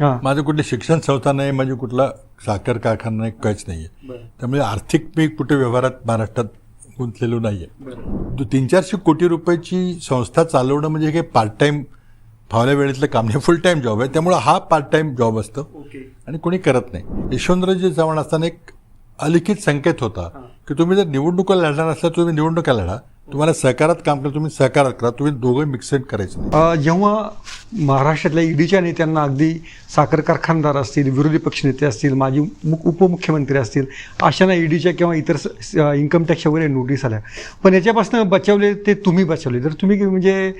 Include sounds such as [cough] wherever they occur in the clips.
माझं कुठले शिक्षण संस्था नाही म्हणजे कुठला साखर कारखाना नाही काहीच नाहीये. त्यामुळे आर्थिक मी कुठे व्यवहारात महाराष्ट्रात गुंतलेलो नाहीये. तो तीन चारशे कोटी रुपयाची संस्था चालवणं म्हणजे हे पार्ट टाइम फावल्या वेळेतलं काम नाही फुल टाइम जॉब आहे. त्यामुळे हा पार्ट टाइम जॉब असतो आणि कोणी करत नाही. यशवंतरावजी चव्हाण असताना एक अलिखित संकेत होता की तुम्ही जर निवडणुका लढणार असला तुम्ही निवडणुका लढा. तुम्हाला सहकारात काम करा तुम्ही सहकारात करा तुम्ही दोघं मिक्सेड करायचं नाही. अ, जेव्हा महाराष्ट्रातल्या ईडीच्या नेत्यांना अगदी साखर कारखानदार असतील विरोधी पक्षनेते असतील माजी मुख उपमुख्यमंत्री असतील अशांना ईडीच्या किंवा इतर इन्कम टॅक्सच्या वगैरे नोटीस आल्या. पण याच्यापासून बचावले ते तुम्ही बचावले. तर तुम्ही म्हणजे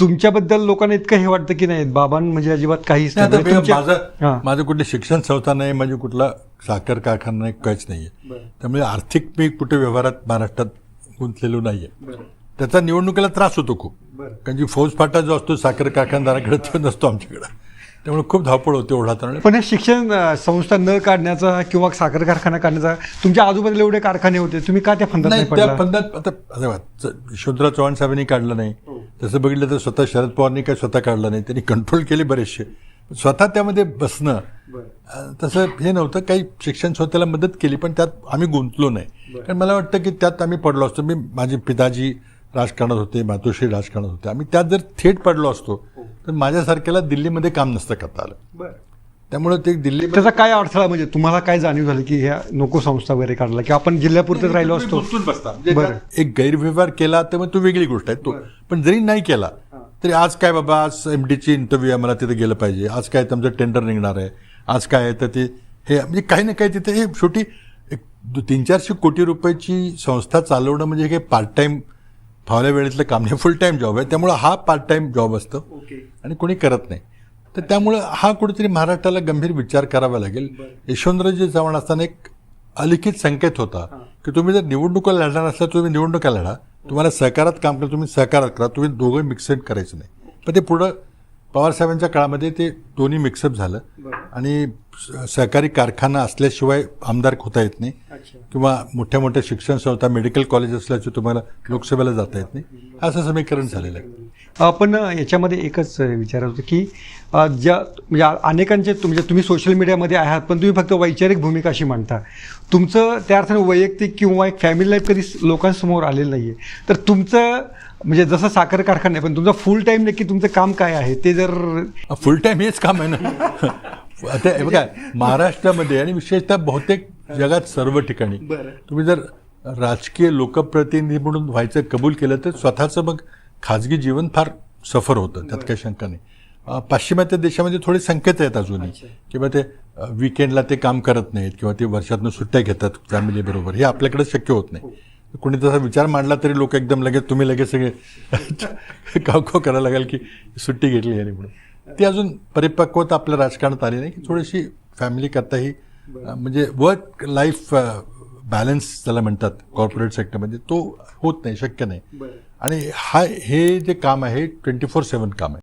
तुमच्याबद्दल लोकांना इतकं हे वाटतं की नाही बाबां म्हणजे अजिबात काहीच नाही, नाही. म्हणजे माझं. माझं कुठले शिक्षण संस्था नाही म्हणजे कुठला साखर कारखाना नाही काहीच नाहीये. त्यामुळे आर्थिक मी कुठे व्यवहारात महाराष्ट्रात गुंतलेलो नाहीये. त्याचा निवडणुकीला त्रास होतो खूप. कारण की फौज फाटा जो असतो साखर कारखानदाराकडे तो नसतो आमच्याकडे. त्यामुळे खूप धावपळ होते ओढा ताण पण हे शिक्षण संस्था न काढण्याचा किंवा साखर कारखाना काढण्याचा तुमच्या आजूबाजूला एवढे कारखाने होते तुम्ही का त्या फंदात नाही नाही त्या पंधात आता यशवंतराव चव्हाण साहेबांनी काढलं नाही. तसं बघितलं तर स्वतः शरद पवारनी काय स्वतः काढलं नाही त्यांनी कंट्रोल केले बरेचसे. स्वतः त्यामध्ये बसणं तसं हे नव्हतं काही शिक्षण संस्थेला मदत केली पण त्यात आम्ही गुंतलो नाही. कारण मला वाटतं की त्यात आम्ही पडलो असतो. मी माझे पिताजी राजकारणात होते मातोश्री राजकारणात होते. आम्ही त्यात जर थेट पडलो असतो तर माझ्यासारख्याला दिल्लीमध्ये काम नसतं करता आलं. त्यामुळे ते दिल्ली त्याचा काय अडथळा म्हणजे तुम्हाला काय जाणीव झाली की ह्या नको संस्था वगैरे काढला की आपण जिल्ह्यापुरतेच राहिलो असतो? म्हणजे बरं. एक गैरव्यवहार केला तर मग तो वेगळी गोष्ट आहे तो. पण जरी नाही केला तरी आज काय बाबा आज एम डीची इंटरव्ह्यू आहे मला तिथे गेलं पाहिजे. आज काय तुमचं टेंडर निघणार आहे. आज काय तर ते हे म्हणजे काही ना काही तिथे हे शेवटी एक दो- तीन चारशे कोटी रुपयाची संस्था चालवणं म्हणजे हे पार्ट टाइम फावल्या वेळेतलं काम नाही फुल टाइम जॉब आहे. त्यामुळे हा पार्ट टाइम जॉब असतो आणि कोणी करत नाही. तर त्यामुळं हा कुठेतरी महाराष्ट्राला गंभीर विचार करावा लागेल. यशवंतरावजी चव्हाण असताना एक अलिखित संकेत होता की तुम्ही जर निवडणुका लढणार असला तर तुम्ही निवडणुका लढा. तुम्हाला सहकारात काम करा तुम्ही सहकारात करा. तुम्ही दोघं मिक्सेड करायचं नाही. पण ते पुढं पवारसाहेबांच्या काळामध्ये ते दोन्ही मिक्सअप झालं. आणि सहकारी कारखाना असल्याशिवाय आमदार होता येत नाही. किंवा मोठ्या मोठ्या शिक्षण संस्था मेडिकल कॉलेज असल्याचे तुम्हाला लोकसभेला जाता येत नाही. असं समीकरण झालेलं आहे. पण याच्यामध्ये एकच विचारत होतं की ज्या म्हणजे अनेकांचे तुम- म्हणजे तुम्ही सोशल मीडियामध्ये आहात पण तुम्ही फक्त वैचारिक भूमिका अशी मांडता. तुमचं त्या अर्थाने वैयक्तिक किंवा एक फॅमिली लाईफ कधी लोकांसमोर आलेलं नाही आहे तर तुमचं म्हणजे जसं साखर कारखाना आहे पण तुमचं फुल टाईम नक्की तुमचं काम काय आहे? ते जर फुल टाइम हेच काम आहे ना. आता हे बघा महाराष्ट्रामध्ये आणि विशेषतः बहुतेक जगात सर्व ठिकाणी तुम्ही जर राजकीय लोकप्रतिनिधी म्हणून व्हायचं कबूल केलं तर स्वतःचं मग खाजगी जीवन फार सफर होतं त्यात काही शंका नाही. पाश्चिमात्य देशामध्ये थोडे संकेत आहेत अजूनही. किंवा ते विकेंडला ते काम करत नाहीत किंवा ते वर्षातनं सुट्ट्या घेतात फॅमिलीबरोबर. हे आपल्याकडे शक्य होत नाही. कोणी तसा विचार मांडला तरी लोक एकदम लगेच तुम्ही लगेच सगळे [laughs] काव काव करायला लागेल की सुट्टी घेतली आणि म्हणून. ती अजून परिपक्वता आपल्या राजकारणात आली नाही. की थोडीशी फॅमिली करताही म्हणजे वर्क लाईफ बॅलन्स ज्याला म्हणतात कॉर्पोरेट सेक्टरमध्ये तो होत नाही शक्य नाही. आणि हा हे जे काम आहे ट्वेंटी फोर सेवन काम आहे.